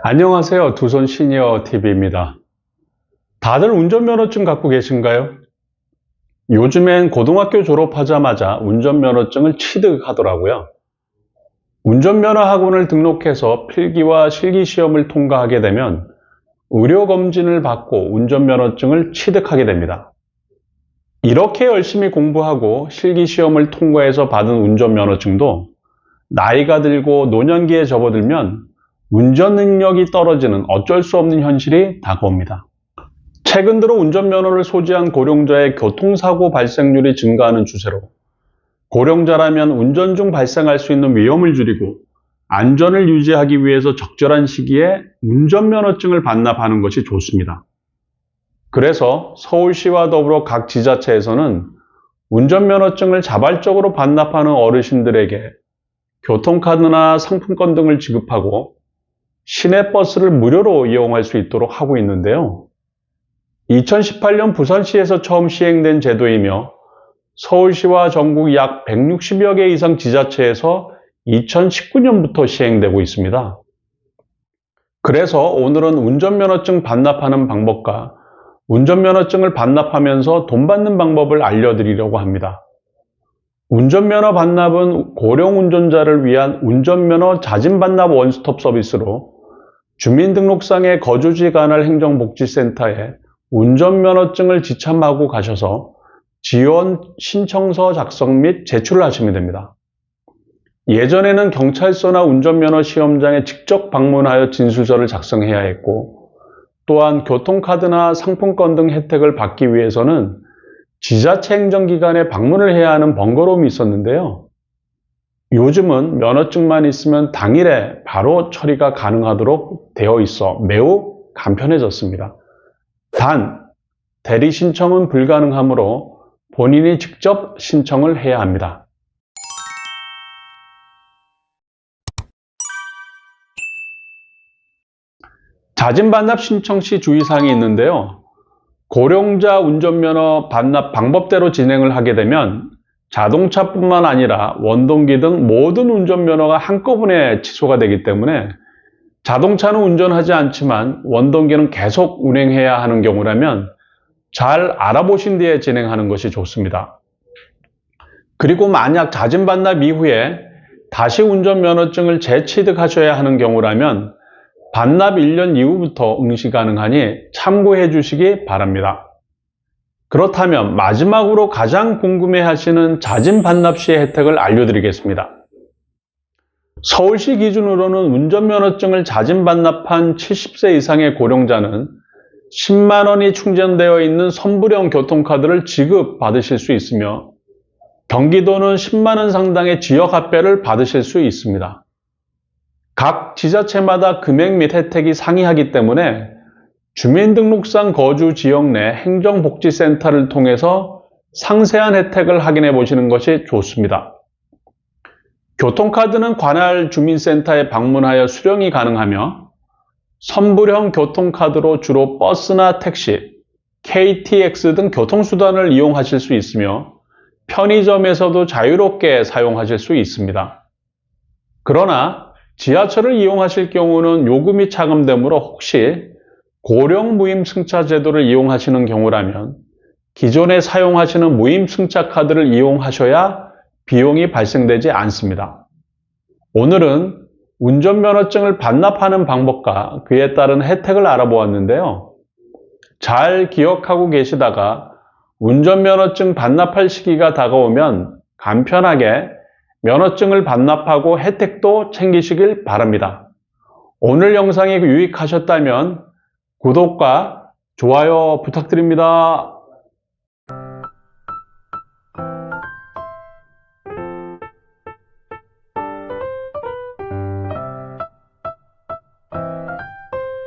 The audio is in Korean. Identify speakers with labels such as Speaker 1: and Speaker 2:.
Speaker 1: 안녕하세요. 두손 시니어 TV입니다. 다들 운전면허증 갖고 계신가요? 요즘엔 고등학교 졸업하자마자 운전면허증을 취득하더라고요. 운전면허 학원을 등록해서 필기와 실기 시험을 통과하게 되면 의료 검진을 받고 운전면허증을 취득하게 됩니다. 이렇게 열심히 공부하고 실기 시험을 통과해서 받은 운전면허증도 나이가 들고 노년기에 접어들면 운전 능력이 떨어지는 어쩔 수 없는 현실이 다가옵니다. 최근 들어 운전면허를 소지한 고령자의 교통사고 발생률이 증가하는 추세로 고령자라면 운전 중 발생할 수 있는 위험을 줄이고 안전을 유지하기 위해서 적절한 시기에 운전면허증을 반납하는 것이 좋습니다. 그래서 서울시와 더불어 각 지자체에서는 운전면허증을 자발적으로 반납하는 어르신들에게 교통카드나 상품권 등을 지급하고 시내버스를 무료로 이용할 수 있도록 하고 있는데요. 2018년 부산시에서 처음 시행된 제도이며 서울시와 전국 약 160여 개 이상 지자체에서 2019년부터 시행되고 있습니다. 그래서 오늘은 운전면허증 반납하는 방법과 운전면허증을 반납하면서 돈 받는 방법을 알려드리려고 합니다. 운전면허 반납은 고령 운전자를 위한 운전면허 자진 반납 원스톱 서비스로 주민등록상의 거주지 관할 행정복지센터에 운전면허증을 지참하고 가셔서 지원 신청서 작성 및 제출을 하시면 됩니다. 예전에는 경찰서나 운전면허 시험장에 직접 방문하여 진술서를 작성해야 했고 또한 교통카드나 상품권 등 혜택을 받기 위해서는 지자체 행정기관에 방문을 해야 하는 번거로움이 있었는데요. 요즘은 면허증만 있으면 당일에 바로 처리가 가능하도록 되어 있어 매우 간편해졌습니다. 단, 대리 신청은 불가능하므로 본인이 직접 신청을 해야 합니다. 자진 반납 신청 시 주의사항이 있는데요. 고령자 운전면허 반납 방법대로 진행을 하게 되면 자동차뿐만 아니라 원동기 등 모든 운전면허가 한꺼번에 취소가 되기 때문에 자동차는 운전하지 않지만 원동기는 계속 운행해야 하는 경우라면 잘 알아보신 뒤에 진행하는 것이 좋습니다. 그리고 만약 자진 반납 이후에 다시 운전면허증을 재취득하셔야 하는 경우라면 반납 1년 이후부터 응시 가능하니 참고해 주시기 바랍니다. 그렇다면 마지막으로 가장 궁금해 하시는 자진 반납 시의 혜택을 알려드리겠습니다. 서울시 기준으로는 운전면허증을 자진 반납한 70세 이상의 고령자는 10만원이 충전되어 있는 선불형 교통카드를 지급받으실 수 있으며 경기도는 10만원 상당의 지역 합배를 받으실 수 있습니다. 각 지자체마다 금액 및 혜택이 상이하기 때문에 주민등록상 거주 지역 내 행정복지센터를 통해서 상세한 혜택을 확인해 보시는 것이 좋습니다. 교통카드는 관할 주민센터에 방문하여 수령이 가능하며 선불형 교통카드로 주로 버스나 택시, KTX 등 교통수단을 이용하실 수 있으며 편의점에서도 자유롭게 사용하실 수 있습니다. 그러나 지하철을 이용하실 경우는 요금이 차감되므로 혹시 고령 무임 승차 제도를 이용하시는 경우라면 기존에 사용하시는 무임 승차 카드를 이용하셔야 비용이 발생되지 않습니다. 오늘은 운전면허증을 반납하는 방법과 그에 따른 혜택을 알아보았는데요. 잘 기억하고 계시다가 운전면허증 반납할 시기가 다가오면 간편하게 면허증을 반납하고 혜택도 챙기시길 바랍니다. 오늘 영상이 유익하셨다면 구독과 좋아요 부탁드립니다.